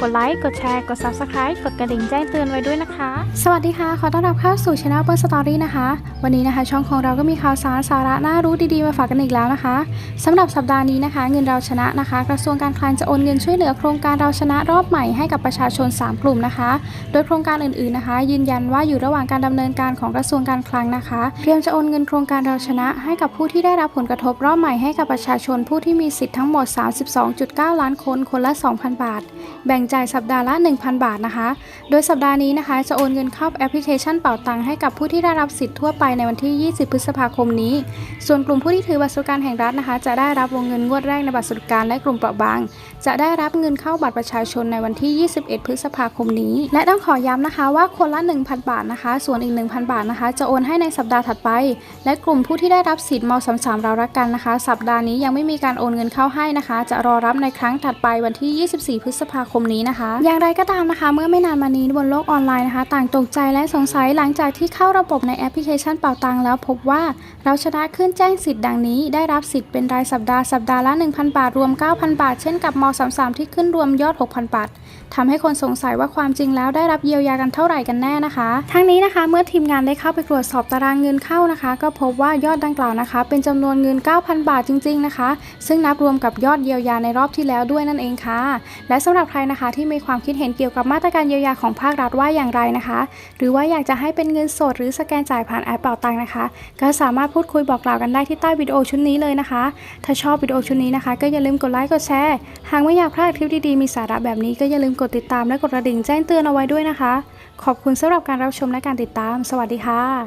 กดไลค์ กดแชร์ กด Subscribe กดกระดิ่งแจ้งเตือนไว้ด้วยนะคะ สวัสดีค่ะ ขอต้อนรับเข้าสู่ Channel Apple Story นะคะ วันนี้นะคะ ช่องของเราก็มีข่าวสารสาระน่ารู้ดีๆ มาฝากกันอีกแล้วนะคะสำหรับสัปดาห์นี้นะคะ เงินเราชนะนะคะ กระทรวงการคลังจะโอนเงินช่วยเหลือโครงการเราชนะรอบใหม่ให้กับประชาชน 3 กลุ่มนะคะ โดยโครงการอื่นๆนะคะ ยืนยันว่าอยู่ระหว่างการดำเนินการของกระทรวงการคลังนะคะเตรียมจะโอนเงินโครงการเราชนะ ให้กับผู้ที่ได้รับผลกระทบรอบใหม่ให้กับประชาชนผู้ที่มีสิทธิ์ทั้งหมด 32.9 ล้านคนคนละ 2,000 บาท แบ่งจ่ายสัปดาห์ละ 1,000 บาทนะคะ โดยสัปดาห์นี้นะคะ จะโอนเงินเข้าแอปพลิเคชันเป่าตังค์ให้กับผู้ที่ได้รับสิทธิ์ทั่วไปในวันที่ 20 พฤษภาคมนี้ ส่วนกลุ่มผู้ที่ถือบัตรสวัสดิการแห่งรัฐนะคะ จะได้รับวงเงินงวดแรกในบัตรสวัสดิการและกลุ่มเปราะบาง จะได้รับเงินเข้าบัตรประชาชนในวันที่ 21 พฤษภาคมนี้ และต้องขอย้ำนะคะว่าคนละ 1,000 บาทนะคะ ส่วนอีก 1,000 บาทนะคะ จะโอนให้ในสัปดาห์ถัดไป และกลุ่มผู้ที่ได้รับสิทธิ์ม .33 เรารักกันนะคะ สัปดาห์นี้ยังไม่มีการโอนเงินเข้าให้นะคะ จะรอรับในครั้งถัดไปวันที่ 24 พฤษภาคมนี้นะคะ อย่างไรก็ตามนะคะ เมื่อไม่นานมานี้บนโลกออนไลน์นะคะ ต่างตกใจและสงสัยหลังจากที่เข้าระบบในแอปพลิเคชันเป่าตังแล้วพบว่าเราชนะขึ้นแจ้งสิทธิ์ดังนี้ ได้รับสิทธิ์เป็นรายสัปดาห์สัปดาห์ละ 1,000 บาท รวม 9,000 บาท เช่นกับม .33 ที่ขึ้นรวมยอด 6,000 บาท ทำให้คนสงสัยว่าความจริงแล้วได้รับเยียวยากันเท่าไหร่กันแน่นะคะ ทั้งนี้นะคะ เมื่อทีมงานได้เข้าไปตรวจสอบตารางเงินเข้านะคะ ก็พบว่ายอดดังกล่าวนะคะ เป็นจำนวนเงิน 9,000 บาทจริง ๆนะคะ ซึ่งนับรวมกับยอดเยียวยาในรอบที่แล้วด้วยนั่นเองค่ะ และสำหรับใครนะคะที่มีความคิดเห็นเกี่ยวกับมาตรการเยียวยาของภาครัฐว่าอย่างไรนะคะ หรือว่าอยากจะให้เป็นเงินสดหรือสแกนจ่ายผ่านแอปเป่าตังนะคะ ก็สามารถพูดคุยบอกกล่าวกันได้ที่ใต้วิดีโอชุดนี้เลยนะคะ ถ้าชอบวิดีโอชุดนี้นะคะ ก็อย่าลืมกดไลค์กดแชร์หากไม่อยากพลาดคลิปดีๆมีสาระแบบนี้ก็อย่าลืมกดติดตามและกดกระดิ่งแจ้งเตือนเอาไว้ด้วยนะคะ ขอบคุณสำหรับการรับชมและการติดตาม สวัสดีค่ะ